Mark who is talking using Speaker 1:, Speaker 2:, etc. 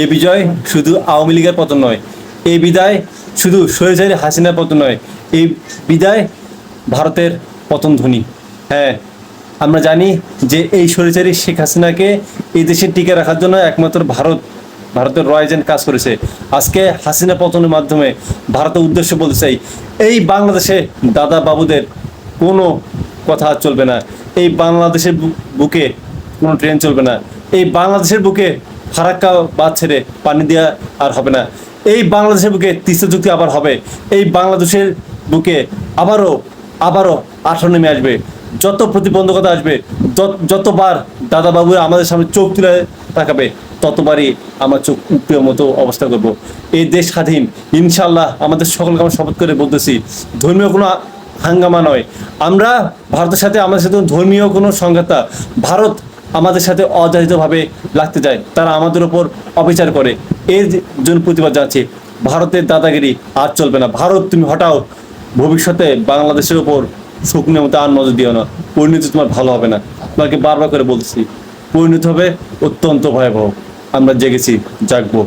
Speaker 1: এই বিজয় শুধু আওয়ামী লীগের পতন নয় এই বিদায় শুধু সৈয়দ হাসিনার পতন নয় এই বিদায় ভারতের পতন ধ্বনি। হ্যাঁ আমরা জানি যে এই স্বৈরাচারী শেখ হাসিনাকে এই দেশে টিকে রাখার জন্য একমাত্র ভারত, ভারতের রয়েজেন্ট কাজ করেছে। আজকে হাসিনা পতনের মাধ্যমে ভারতের উদ্দেশ্য বলতে চাই, এই বাংলাদেশে দাদা বাবুদের কোনো কথা চলবে না, এই বাংলাদেশের বুকে কোনো ট্রেন চলবে না, এই বাংলাদেশের বুকে ফারাক্কা বাদ ছেড়ে পানি দেওয়া আর হবে না। এই বাংলাদেশের বুকে তিস্তা চুক্তি আবার হবে। এই বাংলাদেশের বুকে আবারও আবারও আঠারো নেমে আসবে। যত প্রতিবন্ধকতা আসবে, যত- যতবার দাদা বাবুরা আমাদের সামনে চোখ তুলে তাকাবে, ততবারই আমার চোখ উপরের মতো অবস্থা করব। এই দেশ স্বাধীন ইনশাল্লাহ আমাদের সকলকে আমরা শপথ করে বলতেছি, ধর্মীয় কোনো হাঙ্গামা নয়। আমরা ভারতের সাথে আমাদের সাথে ধর্মীয় কোনো সংঘাতা ভারত আমাদের সাথে অযাচিতভাবে লাগতে যায় তারা আমাদের ওপর অবিচার করে। এর জন্য প্রতিবাদ জানাচ্ছি, ভারতের দাদাগিরি আর চলবে না। ভারত, তুমি হটাও। ভবিষ্যতে বাংলাদেশের ওপর শুকনো মতো আর নজর দিও না। পরিণতি তোমার ভালো হবে না। তোমাকে বারবার করে বলছি, পরিণত হবে অত্যন্ত ভয়াবহ। আমরা জেগেছি, জাগবো।